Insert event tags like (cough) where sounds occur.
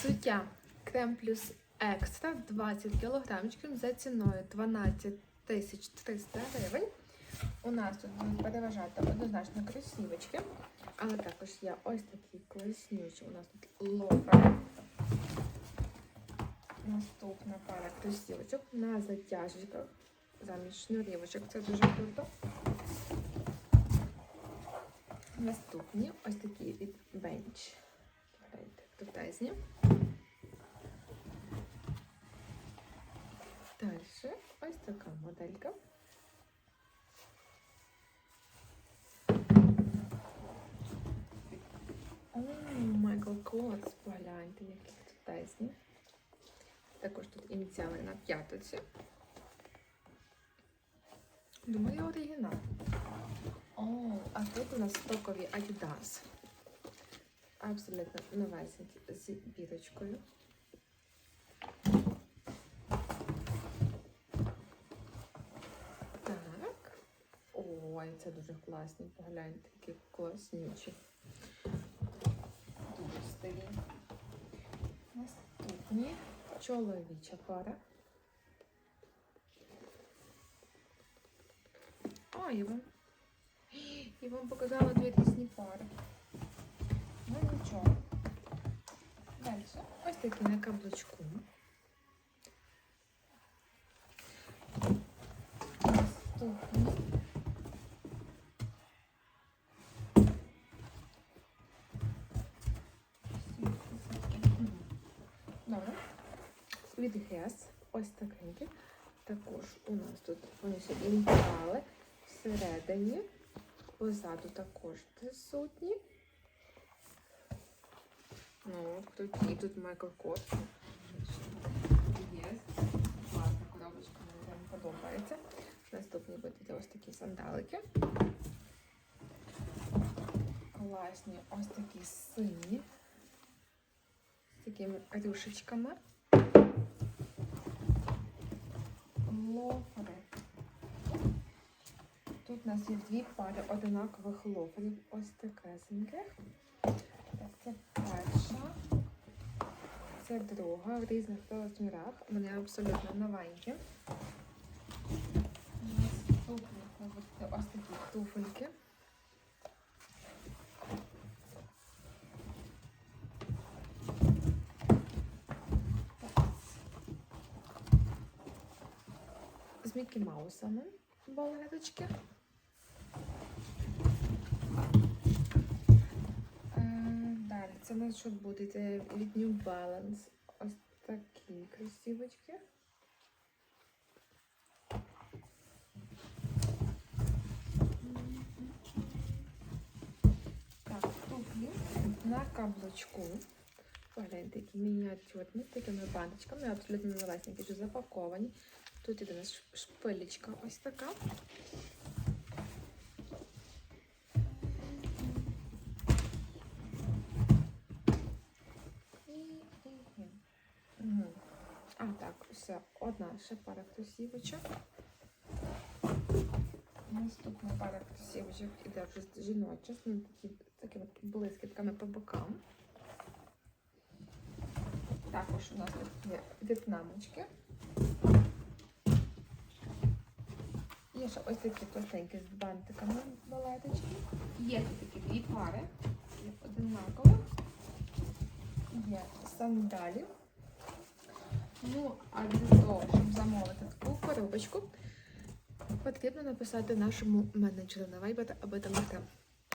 Взуття Крем плюс екстра 20 кілограмчиків за ціною 12 тисяч 300 гривень. У нас тут будуть переважати однозначно кросівочки, але також є ось такі класнючі. У нас тут лофер. Наступна пара кросівочок на затяжечках замість шнурівочок. Це дуже круто. Наступні ось такі від Bench. Крутезні. Далі ось така моделька. О, Майкл Коц, погляньте, які крутезні. Також тут ініціали на п'ятоці. Думаю, оригінал. О, а тут у нас стокові Adidas. Абсолютно новесенькі з бірочкою. Так. Ой, це дуже класні. Погляньте, які класнючі. Дуже стилі. Наступні чоловіча пара. О, і вам. (gasps) І вам показала дві різні пари. Ну нічого. Далі. Ось такі на каблучку. Наступні. Добре. Від Гес. Ось такенькі. Також у нас тут вони ще ініціали всередині. Позаду також присутні. Ну, тут і тут Майкл Кот. Є. Класна коробочка, мені прям подобається. Наступні будуть ось такі сандалики. Класні ось такі сині. З такими рюшечками. Лофери. Тут у нас є дві пари одинакових лоферів. Ось такесеньких. Так, Це перша. Це друга в різних розмірах. Вони абсолютно новенькі. Ось такі туфельки. З Мікі Маусами балеточки. Далі, це у нас що буде? Це від New Balance. Ось такі красивочки. Так, туфлі на каблучку. Погляньте, які мініатюрні, з такими бантичками, абсолютно новесенькі, вже запаковані. Тут іде у нас шпилечка ось така. А, так, все, одна ще пара кросівочок. Наступна пара кросівочок іде вже жіноча, з такими блискітками по бокам. Також у нас тут є в'єтнамочки. Є ще ось такі простенькі з бантиками балеточки. Є тут такі дві пари, є одинаково. Є сандалі. Ну, а для того, щоб замовити таку коробочку, потрібно написати нашому менеджеру на Viber або Telegram.